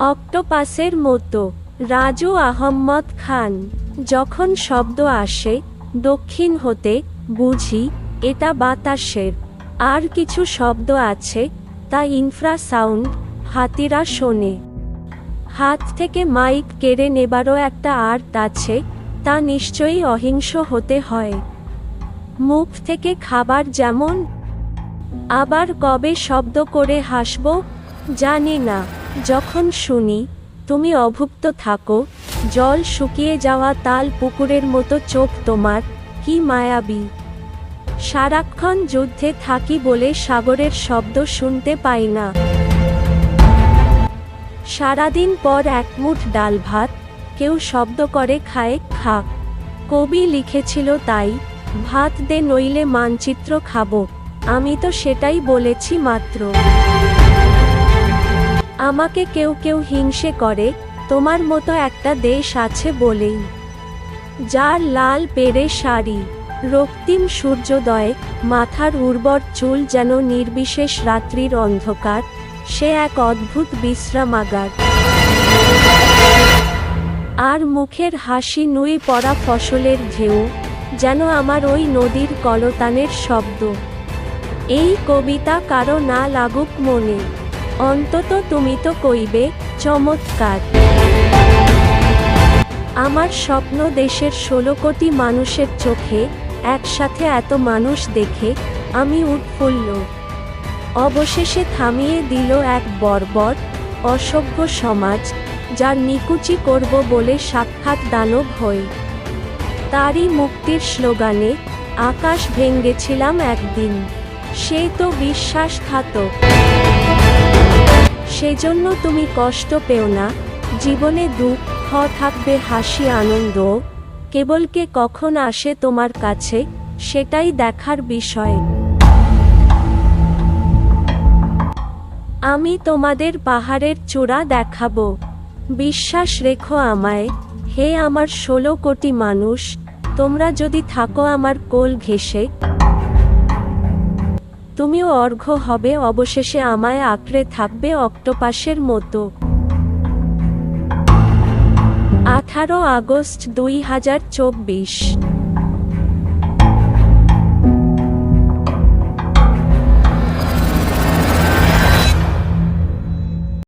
অক্টোপাসের মতো। রাজু আহম্মদ খান। যখন শব্দ আসে, দক্ষিণ হতে বুঝি, এটা বাতাসের। আর কিছু শব্দ আছে, তা ইনফ্রাসাউন্ড, হাতিরা শোনে। হাত থেকে মাইক কেড়ে নেবারও একটা আর্ট আছে, তা নিশ্চয়ই অহিংস হতে হয়। মুখ থেকে খাবার যেমন, আবার কবে শব্দ করে হাসব, জানি না। যখন শুনি, তুমি অভুক্ত থাকো, জল শুকিয়ে যাওয়া তাল পুকুরের মতো চোখ তোমার, কি মায়াবী। সারাক্ষণ যুদ্ধে থাকি বলে সাগরের শব্দ শুনতে পাই না। সারাদিন পর এক মুঠ ডাল ভাত, কেউ শব্দ করে খায়, খাক। কবি লিখেছিল তাই, ভাত দে নইলে মানচিত্র খাব, আমি তো সেটাই বলেছি মাত্র। আমাকে কেউ কেউ হিংসে করে, তোমার মতো একটা দেশ আছে বলেই। যার লাল পেরে শাড়ি, রক্তিম সূর্যোদয়ে, মাথার উর্বর চুল যেন নির্বিশেষ রাত্রির অন্ধকার, সে এক অদ্ভুত বিশ্রামাগার। আর মুখের হাসি নুই পড়া ফসলের ঢেউ, যেন আমার ওই নদীর কলতানের শব্দ। এই কবিতা কারও না লাগুক মনে। অন্তত তুমি তো কইবে, চমৎকার আমার স্বপ্ন দেশের ষোলো কোটি মানুষের চোখে, একসাথে এত মানুষ দেখে, আমি উৎফুল্ল। অবশেষে থামিয়ে দিল এক বর্বর, অসভ্য সমাজ, যার নিকুচি করব বলে সাক্ষাৎ দানব হই। তারই মুক্তির স্লোগানে, আকাশ ভেঙ্গেছিলাম একদিন সে তো বিশ্বাসঘাতক সেজন্য তুমি কষ্ট পেও না, জীবনে দুঃখ থাকবে হাসি, আনন্দ কেবল কে কখন আসে তোমার কাছে, সেটাই দেখার বিষয়। আমি তোমাদের পাহাড়ের চূড়া দেখাবো। বিশ্বাস রেখো আমায়, হে আমার ষোলো কোটি মানুষ, তোমরা যদি থাকো আমার কোল ঘেঁষে তুমিও অর্ঘ্য হবে অবশেষে আমায় আঁকড়ে থাকবে অক্টোপাসের মতো। আঠারো আগস্ট দুই হাজার চব্বিশ।